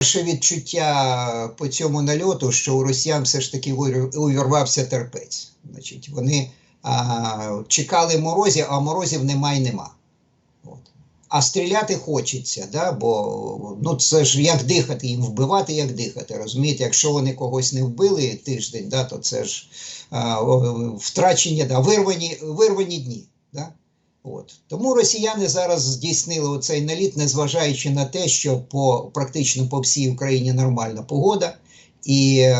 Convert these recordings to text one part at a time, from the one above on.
перше відчуття по цьому нальоту, що у росіян все ж таки увірвався терпець. Значить, вони а, чекали морозів, а морозів нема і нема. От. А стріляти хочеться, да? бо ну, це ж як дихати, їм вбивати, як дихати. Розумієте, якщо вони когось не вбили тиждень, да, то це ж а, втрачені, да, вирвані, вирвані дні. Да? От. Тому росіяни зараз здійснили оцей наліт, незважаючи на те, що по практично по всій Україні нормальна погода, і е,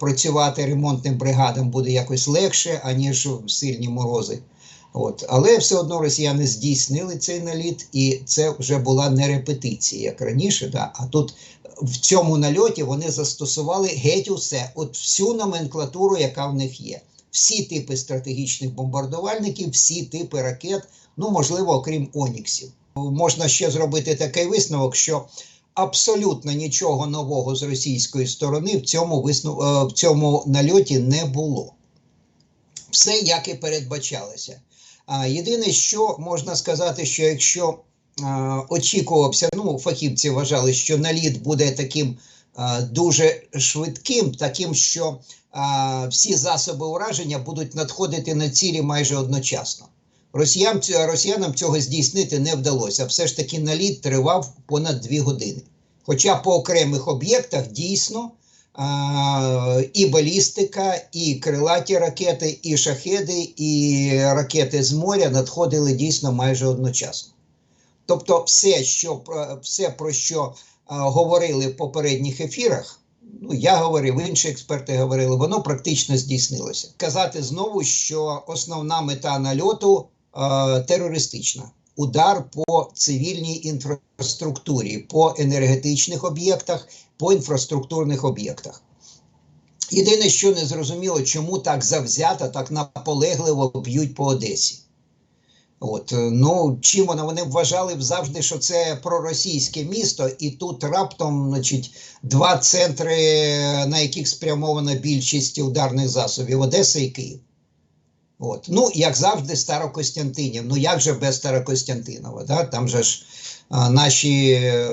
працювати ремонтним бригадам буде якось легше, аніж сильні морози. От. Але все одно росіяни здійснили цей наліт, і це вже була не репетиція, як раніше. Да? А тут в цьому нальоті вони застосували геть усе, от всю номенклатуру, яка в них є. Всі типи стратегічних бомбардувальників, всі типи ракет, ну можливо, окрім Оніксів. Можна ще зробити такий висновок, що абсолютно нічого нового з російської сторони в цьому висну... е, в цьому нальоті не було. Все як і передбачалося. А єдине, що можна сказати, що якщо а, очікувався, ну фахівці вважали, що наліт буде таким дуже швидким, таким, що всі засоби ураження будуть надходити на цілі майже одночасно. Росіян, росіянам цього здійснити не вдалося. Все ж таки наліт тривав понад дві години. Хоча по окремих об'єктах дійсно а, і балістика, і крилаті ракети, і шахеди, і ракети з моря надходили дійсно майже одночасно. Тобто, все, що все про що говорили в попередніх ефірах, ну я говорив, інші експерти говорили, воно практично здійснилося. Казати знову, що основна мета нальоту а, терористична. Удар по цивільній інфраструктурі, по енергетичних об'єктах, по інфраструктурних об'єктах. Єдине, що не зрозуміло, чому так завзято, так наполегливо б'ють по Одесі. От, е, ну, чим вони, вони вважали завжди, що це проросійське місто, і тут раптом значить, два центри, на яких спрямована більшість ударних засобів Одеса і Київ. От. Ну, як завжди, Старокостянтинів. Ну як же без Старокостянтинова? Да? Там же ж а, наші е,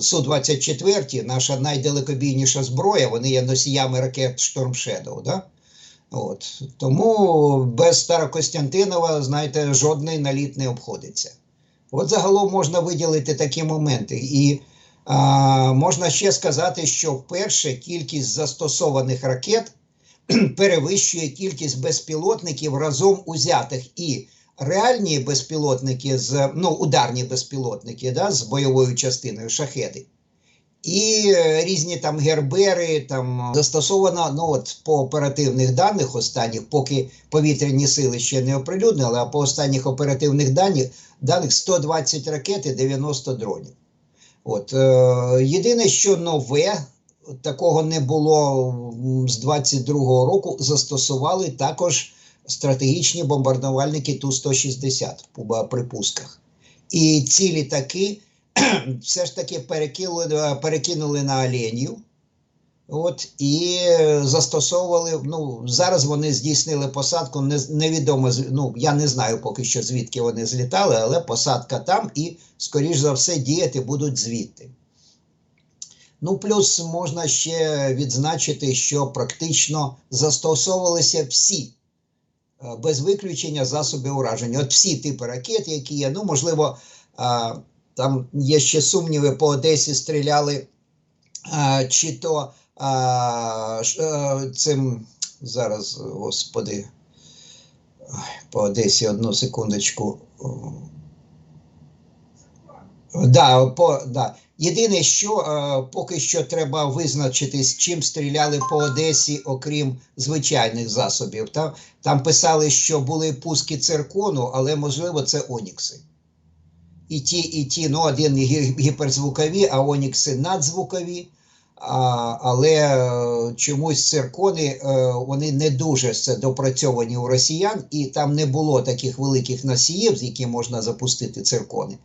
Су-24, наша найдалекобійніша зброя, вони є носіями ракет Shadow. Да? От. Тому без Старокостянтинова, знаєте, жодний наліт не обходиться. От загалом можна виділити такі моменти. І а, можна ще сказати, що вперше кількість застосованих ракет перевищує кількість безпілотників разом узятих і реальні безпілотники з ну, ударні безпілотники да, з бойовою частиною шахеди. І е, різні там гербери там застосовано ну от по оперативних даних останніх, поки повітряні сили ще не оприлюднили, а по останніх оперативних даних даних 120 ракет і 90 дронів. От е, єдине, що нове, такого не було з 22-го року. Застосували також стратегічні бомбардувальники Ту-160 по припусках. І ці літаки все ж таки перекинули, перекинули на оленів. От, і е, застосовували. Ну, зараз вони здійснили посадку. Не, невідомо, ну, я не знаю поки що, звідки вони злітали, але посадка там і, скоріш за все, діяти будуть звідти. Ну, плюс можна ще відзначити, що практично застосовувалися всі, е, без виключення засоби ураження. От всі типи ракет, які є, ну, можливо, а, там є ще сумніви, по Одесі стріляли, а, чи то а, ш- е, цим зараз, господи, по Одесі одну секундочку. Да, по, да. Єдине, що е, поки що треба визначитись, чим стріляли по Одесі, окрім звичайних засобів. Там, там писали, що були пуски циркону, але можливо це онікси. І ті, і ті, ну, один гіперзвукові, а онікси надзвукові. А, але е, чомусь циркони е, вони не дуже це допрацьовані у росіян, і там не було таких великих носіїв, з яких можна запустити циркони.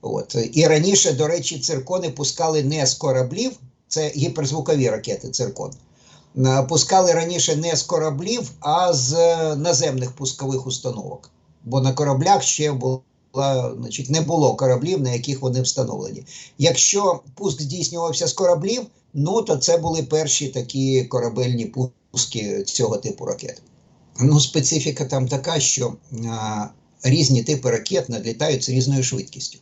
От. І раніше, до речі, циркони пускали не з кораблів, це гіперзвукові ракети циркон. Е, Пускали раніше не з кораблів, а з наземних пускових установок. Бо на кораблях ще була значить, не було кораблів, на яких вони встановлені. Якщо пуск здійснювався з кораблів, ну то це були перші такі корабельні пуски цього типу ракет. Ну, специфіка там така, що а, різні типи ракет надлітають з різною швидкістю.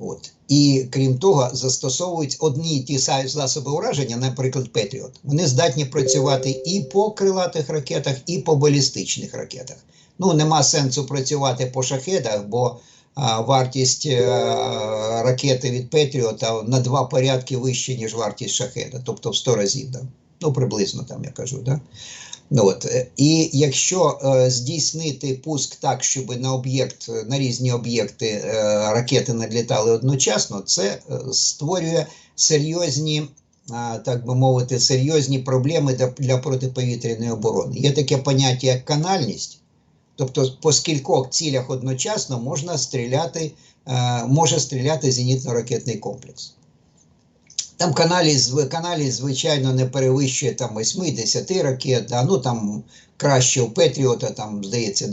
От. І крім того, застосовують одні й ті засоби ураження, наприклад, Петріот. Вони здатні працювати і по крилатих ракетах, і по балістичних ракетах. Ну, нема сенсу працювати по шахедах, бо а, вартість а, ракети від Петріота на два порядки вища, ніж вартість шахеда, тобто в 100 разів. Да? Ну, приблизно там я кажу. Да? Ну, от. е, І якщо е, здійснити пуск так, щоб на об'єкт, е, на різні об'єкти е, ракети надлітали одночасно, це е, створює серйозні, а, так би мовити, серйозні проблеми для, для протиповітряної оборони. Є таке поняття як канальність, тобто по скількох цілях одночасно можна стріляти, е, може стріляти зенітно-ракетний комплекс. Там каналість, зв- каналість, звичайно, не перевищує там 8-10 ракет, да, ну там краще у Петріота, там, здається,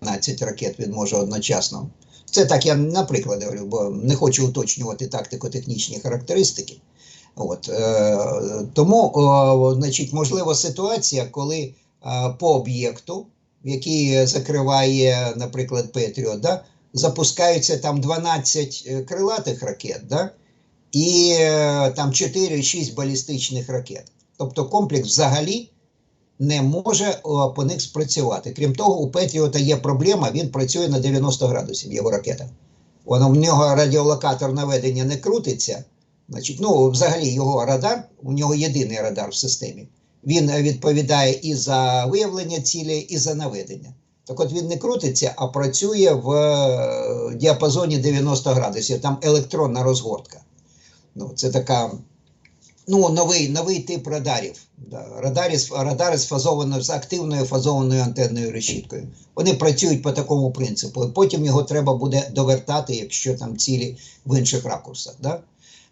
12 ракет він може одночасно. Це так я наприклад говорю, бо не хочу уточнювати тактико-технічні характеристики. От, е, тому, о, значить, можлива ситуація, коли е, по об'єкту, який закриває, наприклад, Петріот, да, запускаються там 12 е, крилатих ракет, да, і е, там 4-6 балістичних ракет. Тобто комплекс взагалі не може по них спрацювати. Крім того, у Петріота є проблема, він працює на 90 градусів, його ракета. Воно в нього радіолокатор наведення не крутиться. Значить, ну, взагалі, його радар, у нього єдиний радар в системі. Він е, відповідає і за виявлення цілі, і за наведення. Так от він не крутиться, а працює в е, діапазоні 90 градусів. Там електронна розгортка. Ну, це така ну, новий, новий тип радарів. Да. Радарі, з- радари з, фазованою, з активною фазованою антенною решіткою. Вони працюють по такому принципу. Потім його треба буде довертати, якщо там цілі в інших ракурсах. Да?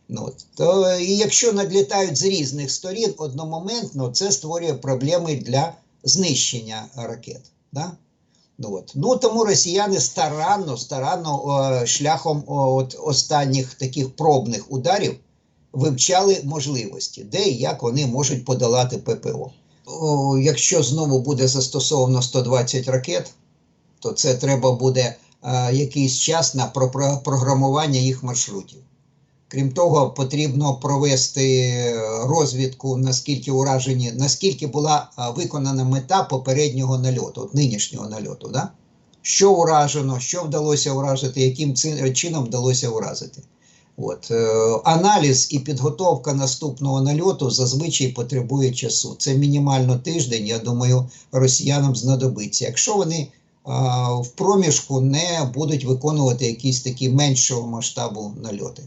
Ну, то, і якщо надлітають з різних сторін одномоментно, це створює проблеми для знищення ракет. Да? Ну, от. ну тому росіяни старанно, старанно о, шляхом о, от останніх таких пробних ударів вивчали можливості, де і як вони можуть подолати ППО. О, якщо знову буде застосовано 120 ракет, то це треба буде е, якийсь час на про- програмування їх маршрутів. Крім того, потрібно провести розвідку, наскільки уражені, наскільки була виконана мета попереднього нальоту, от нинішнього нальоту. Да? Що уражено, що вдалося уражити, яким чином вдалося уразити. От, е, аналіз і підготовка наступного нальоту зазвичай потребує часу. Це мінімально тиждень, я думаю, росіянам знадобиться. Якщо вони а, в проміжку не будуть виконувати якісь такі меншого масштабу нальоти.